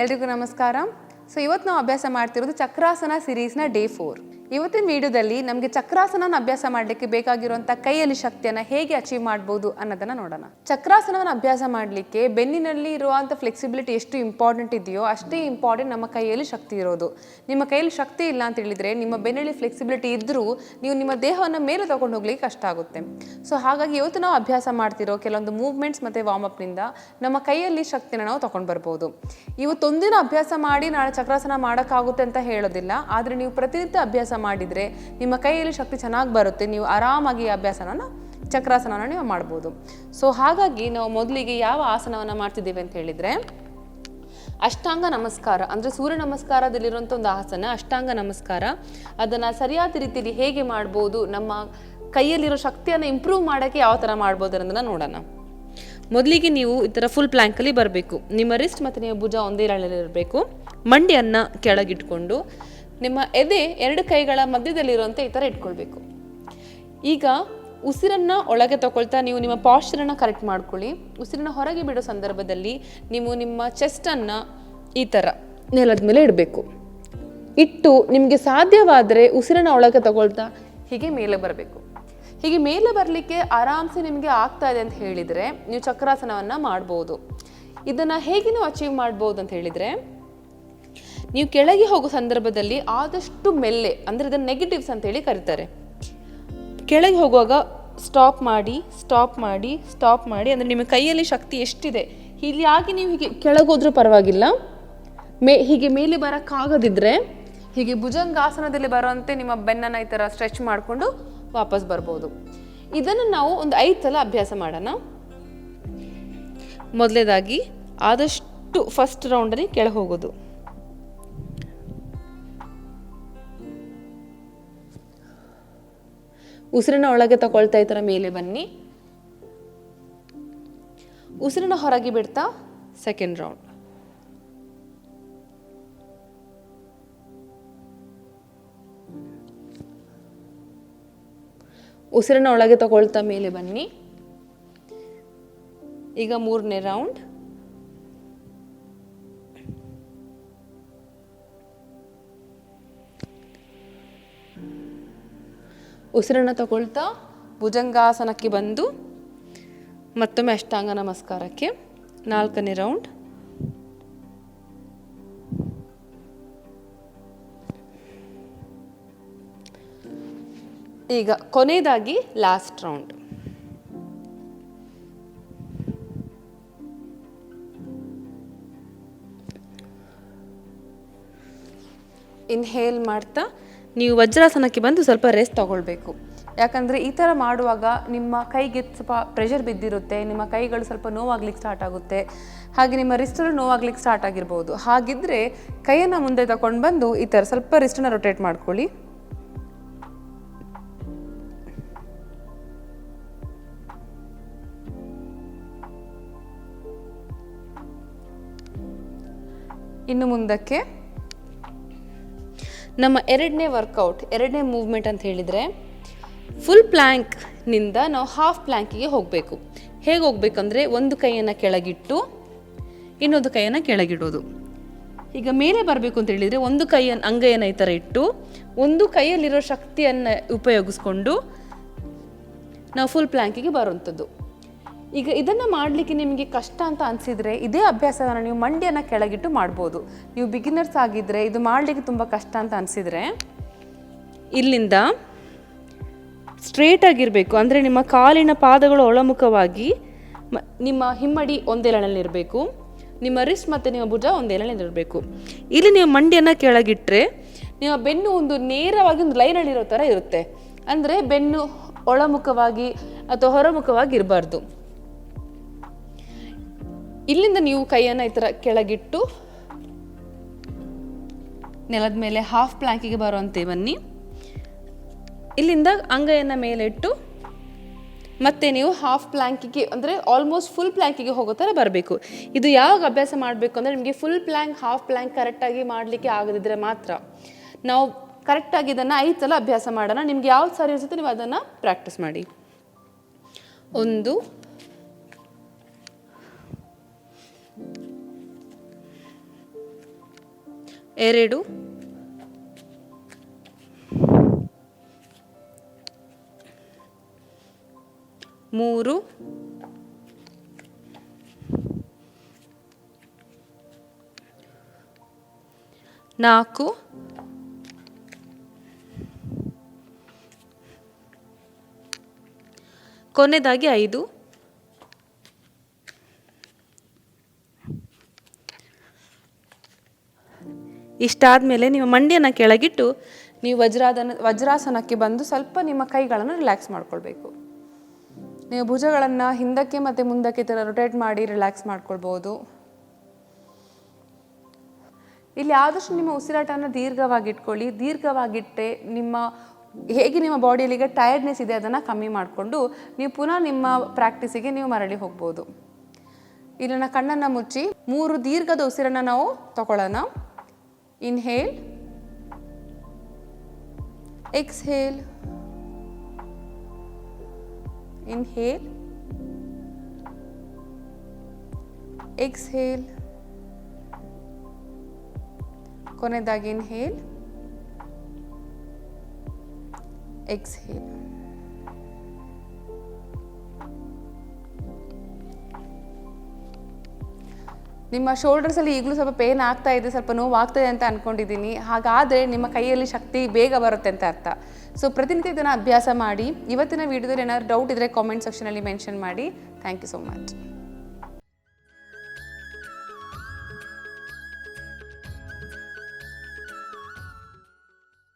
ಎಲ್ರಿಗೂ ನಮಸ್ಕಾರ. ಸೊ ಇವತ್ತು ನಾವು ಅಭ್ಯಾಸ ಮಾಡ್ತಿರೋದು ಚಕ್ರಾಸನ ಸಿರೀಸ್ನ ಡೇ ಫೋರ್ ಇವತ್ತಿನ ವಿಡಿಯೋದಲ್ಲಿ ನಮಗೆ ಚಕ್ರಾಸನನ ಅಭ್ಯಾಸ ಮಾಡಲಿಕ್ಕೆ ಬೇಕಾಗಿರುವಂಥ ಕೈಯಲ್ಲಿ ಶಕ್ತಿಯನ್ನು ಹೇಗೆ ಅಚೀವ್ ಮಾಡ್ಬೋದು ಅನ್ನೋದನ್ನ ನೋಡೋಣ. ಚಕ್ರಾಸನವನ್ನು ಅಭ್ಯಾಸ ಮಾಡಲಿಕ್ಕೆ ಬೆನ್ನಿನಲ್ಲಿ ಇರುವಂಥ ಫ್ಲೆಕ್ಸಿಬಿಲಿಟಿ ಎಷ್ಟು ಇಂಪಾರ್ಟೆಂಟ್ ಇದೆಯೋ ಅಷ್ಟೇ ಇಂಪಾರ್ಟೆಂಟ್ ನಮ್ಮ ಕೈಯಲ್ಲಿ ಶಕ್ತಿ ಇರೋದು. ನಿಮ್ಮ ಕೈಯಲ್ಲಿ ಶಕ್ತಿ ಇಲ್ಲ ಅಂತ ಹೇಳಿದ್ರೆ ನಿಮ್ಮ ಬೆನ್ನಲ್ಲಿ ಫ್ಲೆಕ್ಸಿಬಿಲಿಟಿ ಇದ್ದರೂ ನೀವು ನಿಮ್ಮ ದೇಹವನ್ನು ಮೇಲೆ ತಗೊಂಡು ಹೋಗ್ಲಿಕ್ಕೆ ಕಷ್ಟ ಆಗುತ್ತೆ. ಸೊ ಹಾಗಾಗಿ ಇವತ್ತು ನಾವು ಅಭ್ಯಾಸ ಮಾಡ್ತಿರೋ ಕೆಲವೊಂದು ಮೂವ್ಮೆಂಟ್ಸ್ ಮತ್ತು ನಿಂದ ನಮ್ಮ ಕೈಯಲ್ಲಿ ಶಕ್ತಿನ ನಾವು ತಗೊಂಡು ಬರ್ಬೋದು. ಇವತ್ತೊಂದಿನ ಅಭ್ಯಾಸ ಮಾಡಿ ನಾಳೆ ಚಕ್ರಾಸನ ಮಾಡೋಕ್ಕಾಗುತ್ತೆ ಅಂತ ಹೇಳೋದಿಲ್ಲ, ಆದರೆ ನೀವು ಪ್ರತಿನಿತ್ಯ ಅಭ್ಯಾಸ ಮಾಡಿದರೆ ನಿಮ್ಮ ಕೈಯಲ್ಲಿ ಶಕ್ತಿ ಚೆನ್ನಾಗಿ ಬರುತ್ತೆ, ನೀವು ಆರಾಮಾಗಿ ಅಭ್ಯಾಸನ ಚಕ್ರಾಸನನ ನೀವು ಮಾಡ್ಬೋದು. ಸೊ ಹಾಗಾಗಿ ನಾವು ಮೊದಲಿಗೆ ಯಾವ ಆಸನವನ್ನು ಮಾಡ್ತಿದ್ದೇವೆ ಅಂತ ಹೇಳಿದರೆ, ಅಷ್ಟಾಂಗ ನಮಸ್ಕಾರ, ಅಂದರೆ ಸೂರ್ಯ ನಮಸ್ಕಾರದಲ್ಲಿರುವಂಥ ಒಂದು ಆಸನ, ಅಷ್ಟಾಂಗ ನಮಸ್ಕಾರ, ಅದನ್ನು ಸರಿಯಾದ ರೀತಿಯಲ್ಲಿ ಹೇಗೆ ಮಾಡ್ಬೋದು, ನಮ್ಮ ಕೈಯಲ್ಲಿರೋ ಶಕ್ತಿಯನ್ನು ಇಂಪ್ರೂವ್ ಮಾಡೋಕ್ಕೆ ಯಾವ ಥರ ಮಾಡ್ಬೋದು ಅನ್ನೋದನ್ನು ನೋಡೋಣ. ಮೊದಲಿಗೆ ನೀವು ಈ ಥರ ಫುಲ್ ಪ್ಲ್ಯಾಂಕಲ್ಲಿ ಬರಬೇಕು. ನಿಮ್ಮ ರಿಸ್ಟ್ ಮತ್ತು ನಿಮ್ಮ ಭುಜ ಒಂದೇ ಇರಬೇಕು. ಮಂಡಿಯನ್ನು ಕೆಳಗಿಟ್ಕೊಂಡು ನಿಮ್ಮ ಎದೆ ಎರಡು ಕೈಗಳ ಮಧ್ಯದಲ್ಲಿರುವಂತೆ ಈ ಥರ ಇಟ್ಕೊಳ್ಬೇಕು. ಈಗ ಉಸಿರನ್ನು ಒಳಗೆ ತಗೊಳ್ತಾ ನೀವು ನಿಮ್ಮ ಪಾಶ್ಚರನ್ನು ಕರೆಕ್ಟ್ ಮಾಡ್ಕೊಳ್ಳಿ. ಉಸಿರನ್ನ ಹೊರಗೆ ಬಿಡೋ ಸಂದರ್ಭದಲ್ಲಿ ನೀವು ನಿಮ್ಮ ಚೆಸ್ಟನ್ನು ಈ ಥರ ನೆಲದ ಮೇಲೆ ಇಡಬೇಕು. ಇಟ್ಟು ನಿಮಗೆ ಸಾಧ್ಯವಾದರೆ ಉಸಿರನ್ನ ಒಳಗೆ ತಗೊಳ್ತಾ ಹೀಗೆ ಮೇಲೆ ಬರಬೇಕು. ಹೀಗೆ ಮೇಲೆ ಬರಲಿಕ್ಕೆ ಆರಾಮ್ಸೆ ನಿಮಗೆ ಆಗ್ತಾ ಇದೆ ಅಂತ ಹೇಳಿದರೆ ನೀವು ಚಕ್ರಾಸನವನ್ನು ಮಾಡ್ಬೋದು. ಇದನ್ನು ಹೇಗೆ ಅಚೀವ್ ಮಾಡ್ಬೋದು ಅಂತ ಹೇಳಿದರೆ ನೀವು ಕೆಳಗೆ ಹೋಗೋ ಸಂದರ್ಭದಲ್ಲಿ ಆದಷ್ಟು ಮೆಲ್ಲೆ, ಅಂದರೆ ಇದನ್ನು ನೆಗೆಟಿವ್ಸ್ ಅಂತೇಳಿ ಕರೀತಾರೆ. ಕೆಳಗೆ ಹೋಗುವಾಗ ಸ್ಟಾಪ್ ಮಾಡಿ ಸ್ಟಾಪ್ ಮಾಡಿ ಸ್ಟಾಪ್ ಮಾಡಿ, ಅಂದರೆ ನಿಮ್ಮ ಕೈಯಲ್ಲಿ ಶಕ್ತಿ ಎಷ್ಟಿದೆ ಇಲ್ಲಿ ಆಗಿ ನೀವು ಹೀಗೆ ಕೆಳಗೆ ಹೋದರೂ ಪರವಾಗಿಲ್ಲ. ಮೇ, ಹೀಗೆ ಮೇಲೆ ಬರೋಕ್ಕಾಗದಿದ್ದರೆ ಹೀಗೆ ಭುಜಂಗಾಸನದಲ್ಲಿ ಬರುವಂತೆ ನಿಮ್ಮ ಬೆನ್ನನ್ನು ಈ ಥರ ಸ್ಟ್ರೆಚ್ ಮಾಡಿಕೊಂಡು ವಾಪಸ್ ಬರ್ಬೋದು. ಇದನ್ನು ನಾವು ಒಂದು ಐದು ಸಲ ಅಭ್ಯಾಸ ಮಾಡೋಣ. ಮೊದಲೇದಾಗಿ ಆದಷ್ಟು ಫಸ್ಟ್ ರೌಂಡಲ್ಲಿ ಕೆಳಗೆ ಹೋಗೋದು. ಉಸಿರನ್ನ ಒಳಗೆ ತಗೊಳ್ತಾ ಈ ಮೇಲೆ ಬನ್ನಿ. ಉಸಿರನ್ನ ಹೊರಗೆ ಬಿಡ್ತಾ ಸೆಕೆಂಡ್ ರೌಂಡ್ ಉಸಿರನ್ನ ಒಳಗೆ ತಗೊಳ್ತಾ ಮೇಲೆ ಬನ್ನಿ. ಈಗ ಮೂರನೇ ರೌಂಡ್ ಉಸಿರನ್ನ ತಗೊಳ್ತಾ ಭುಜಂಗಾಸನಕ್ಕೆ ಬಂದು ಮತ್ತೊಮ್ಮೆ ಅಷ್ಟಾಂಗ ನಮಸ್ಕಾರಕ್ಕೆ. ನಾಲ್ಕನೇ ರೌಂಡ್. ಈಗ ಕೊನೆಯದಾಗಿ ಲಾಸ್ಟ್ ರೌಂಡ್. ಇನ್ಹೇಲ್ ಮಾಡ್ತಾ ನೀವು ವಜ್ರಾಸನಕ್ಕೆ ಬಂದು ಸ್ವಲ್ಪ ರೆಸ್ಟ್ ತಗೊಳ್ಬೇಕು. ಯಾಕಂದರೆ ಈ ಥರ ಮಾಡುವಾಗ ನಿಮ್ಮ ಕೈಗೆ ಸ್ವಲ್ಪ ಪ್ರೆಷರ್ ಬಿದ್ದಿರುತ್ತೆ, ನಿಮ್ಮ ಕೈಗಳು ಸ್ವಲ್ಪ ನೋವಾಗ್ಲಿಕ್ಕೆ ಸ್ಟಾರ್ಟ್ ಆಗುತ್ತೆ. ಹಾಗೆ ನಿಮ್ಮ ರಿಸ್ಟಲ್ಲೂ ನೋವಾಗ್ಲಿಕ್ಕೆ ಸ್ಟಾರ್ಟ್ ಆಗಿರ್ಬೋದು. ಹಾಗಿದ್ರೆ ಕೈಯನ್ನು ಮುಂದೆ ತಗೊಂಡು ಬಂದು ಈ ಥರ ಸ್ವಲ್ಪ ರಿಸ್ಟನ್ನ ರೊಟೇಟ್ ಮಾಡ್ಕೊಳ್ಳಿ. ಇನ್ನು ಮುಂದಕ್ಕೆ ನಮ್ಮ ಎರಡನೇ ವರ್ಕೌಟ್ ಎರಡನೇ ಮೂವ್ಮೆಂಟ್ ಅಂತ ಹೇಳಿದರೆ ಫುಲ್ ಪ್ಲ್ಯಾಂಕ್ನಿಂದ ನಾವು ಹಾಫ್ ಪ್ಲ್ಯಾಂಕಿಗೆ ಹೋಗಬೇಕು. ಹೇಗೆ ಹೋಗ್ಬೇಕಂದ್ರೆ ಒಂದು ಕೈಯನ್ನು ಕೆಳಗಿಟ್ಟು, ಇನ್ನೊಂದು ಕೈಯನ್ನು ಕೆಳಗಿಡೋದು. ಈಗ ಮೇಲೆ ಬರಬೇಕು ಅಂತ ಹೇಳಿದರೆ ಒಂದು ಕೈಯನ್ನು ಅಂಗೈಯನ್ನು ಈ ಥರ ಇಟ್ಟು, ಒಂದು ಕೈಯಲ್ಲಿರೋ ಶಕ್ತಿಯನ್ನು ಉಪಯೋಗಿಸ್ಕೊಂಡು ನಾವು ಫುಲ್ ಪ್ಲ್ಯಾಂಕಿಗೆ ಬರುವಂಥದ್ದು ಈಗ ಇದನ್ನು ಮಾಡಲಿಕ್ಕೆ ನಿಮಗೆ ಕಷ್ಟ ಅಂತ ಅನಿಸಿದರೆ ಇದೇ ಅಭ್ಯಾಸವನ್ನು ನೀವು ಮಂಡಿಯನ್ನು ಕೆಳಗಿಟ್ಟು ಮಾಡ್ಬೋದು. ನೀವು ಬಿಗಿನರ್ಸ್ ಆಗಿದ್ದರೆ ಇದು ಮಾಡಲಿಕ್ಕೆ ತುಂಬ ಕಷ್ಟ ಅಂತ ಅನಿಸಿದರೆ ಇಲ್ಲಿಂದ ಸ್ಟ್ರೇಟ್ ಆಗಿರಬೇಕು. ಅಂದರೆ ನಿಮ್ಮ ಕಾಲಿನ ಪಾದಗಳು ಒಳಮುಖವಾಗಿ ನಿಮ್ಮ ಹಿಮ್ಮಡಿ ಒಂದೆಲನಲ್ಲಿರಬೇಕು ನಿಮ್ಮ ರಿಸ್ಟ್ ಮತ್ತು ನಿಮ್ಮ ಭುಜ ಒಂದೆಲನಲ್ಲಿರಬೇಕು ಇಲ್ಲಿ ನೀವು ಮಂಡಿಯನ್ನು ಕೆಳಗಿಟ್ಟರೆ ನಿಮ್ಮ ಬೆನ್ನು ಒಂದು ನೇರವಾಗಿ ಒಂದು ಲೈನಲ್ಲಿರೋ ಥರ ಇರುತ್ತೆ. ಅಂದರೆ ಬೆನ್ನು ಒಳಮುಖವಾಗಿ ಅಥವಾ ಹೊರಮುಖವಾಗಿ ಇರಬಾರ್ದು. ಇಲ್ಲಿಂದ ನೀವು ಕೈಯನ್ನು ಈ ಥರ ಕೆಳಗಿಟ್ಟು ನೆಲದ ಮೇಲೆ ಹಾಫ್ ಪ್ಲ್ಯಾಂಕಿಗೆ ಬರುವಂತೆ ಬನ್ನಿ. ಇಲ್ಲಿಂದ ಅಂಗೈಯನ್ನು ಮೇಲೆ ಇಟ್ಟು ಮತ್ತೆ ನೀವು ಹಾಫ್ ಪ್ಲ್ಯಾಂಕಿಗೆ ಅಂದರೆ ಆಲ್ಮೋಸ್ಟ್ ಫುಲ್ ಪ್ಲ್ಯಾಂಕಿಗೆ ಹೋಗೋ ಥರ ಬರಬೇಕು. ಇದು ಯಾವಾಗ ಅಭ್ಯಾಸ ಮಾಡಬೇಕು ಅಂದರೆ ನಿಮಗೆ ಫುಲ್ ಪ್ಲ್ಯಾಂಕ್ ಹಾಫ್ ಪ್ಲ್ಯಾಂಕ್ ಕರೆಕ್ಟಾಗಿ ಮಾಡಲಿಕ್ಕೆ ಆಗದಿದ್ದರೆ ಮಾತ್ರ. ನಾವು ಕರೆಕ್ಟಾಗಿ ಇದನ್ನು ಐದು ಸಲ ಅಭ್ಯಾಸ ಮಾಡೋಣ. ನಿಮ್ಗೆ ಯಾವ್ದು ಸರಿ ಅನಿಸುತ್ತೆ ನೀವು ಅದನ್ನು ಪ್ರಾಕ್ಟೀಸ್ ಮಾಡಿ. ಒಂದು ಎರಡು. ಮೂರು. ನಾಲ್ಕು. ಕೊನೆಯದಾಗಿ ಐದು. ಇಷ್ಟಾದಮೇಲೆ ನಿಮ್ಮ ಮಂಡಿಯನ್ನು ಕೆಳಗಿಟ್ಟು ನೀವು ವಜ್ರಾದನ, ವಜ್ರಾಸನಕ್ಕೆ ಬಂದು ಸ್ವಲ್ಪ ನಿಮ್ಮ ಕೈಗಳನ್ನು ರಿಲ್ಯಾಕ್ಸ್ ಮಾಡ್ಕೊಳ್ಬೇಕು. ನೀವು ಭುಜಗಳನ್ನು ಹಿಂದಕ್ಕೆ ಮತ್ತು ಮುಂದಕ್ಕೆ ಥರ ರೊಟೇಟ್ ಮಾಡಿ ರಿಲ್ಯಾಕ್ಸ್ ಮಾಡ್ಕೊಳ್ಬೋದು. ಇಲ್ಲಿ ಆದಷ್ಟು ನಿಮ್ಮ ಉಸಿರಾಟನ ದೀರ್ಘವಾಗಿಟ್ಕೊಳ್ಳಿ. ದೀರ್ಘವಾಗಿಟ್ಟರೆ ನಿಮ್ಮ, ಹೇಗೆ ನಿಮ್ಮ ಬಾಡಿಯಲ್ಲಿ ಈಗ ಟಯರ್ಡ್ನೆಸ್ ಇದೆ ಅದನ್ನು ಕಮ್ಮಿ ಮಾಡಿಕೊಂಡು ನೀವು ಪುನಃ ನಿಮ್ಮ ಪ್ರಾಕ್ಟೀಸಿಗೆ ನೀವು ಮರಳಿ ಹೋಗ್ಬೋದು. ಇಲ್ಲಿನ ಕಣ್ಣನ್ನು ಮುಚ್ಚಿ ಮೂರು ದೀರ್ಘದ ಉಸಿರನ್ನು ನಾವು ತಗೊಳ್ಳೋಣ. ಇನ್ಹೇಲ್ ಎಕ್ಸ್ಹೇಲ್ ಇನ್ಹೇಲ್ ಎಕ್ಸ್ಹೇಲ್ ಕೊನೆಯದಾಗಿ ಇನ್ಹೇಲ್ ಎಕ್ಸ್ಹೇಲ್ ನಿಮ್ಮ ಶೋಲ್ಡರ್ಸಲ್ಲಿ ಈಗಲೂ ಸ್ವಲ್ಪ ಪೇನ್ ಆಗ್ತಾ ಇದೆ, ಸ್ವಲ್ಪ ನೋವು ಇದೆ ಅಂತ ಅನ್ಕೊಂಡಿದ್ದೀನಿ. ಹಾಗಾದರೆ ನಿಮ್ಮ ಕೈಯಲ್ಲಿ ಶಕ್ತಿ ಬೇಗ ಬರುತ್ತೆ ಅಂತ ಅರ್ಥ. ಸೊ ಪ್ರತಿನಿತ್ಯ ಇದನ್ನು ಅಭ್ಯಾಸ ಮಾಡಿ, ಇವತ್ತಿನ ವಿಡಿಯೋದಲ್ಲಿ ಏನಾದ್ರು ಡೌಟ್ ಇದ್ದರೆ ಕಾಮೆಂಟ್ ಸೆಕ್ಷನಲ್ಲಿ ಮೆನ್ಷನ್ ಮಾಡಿ. Thank you so much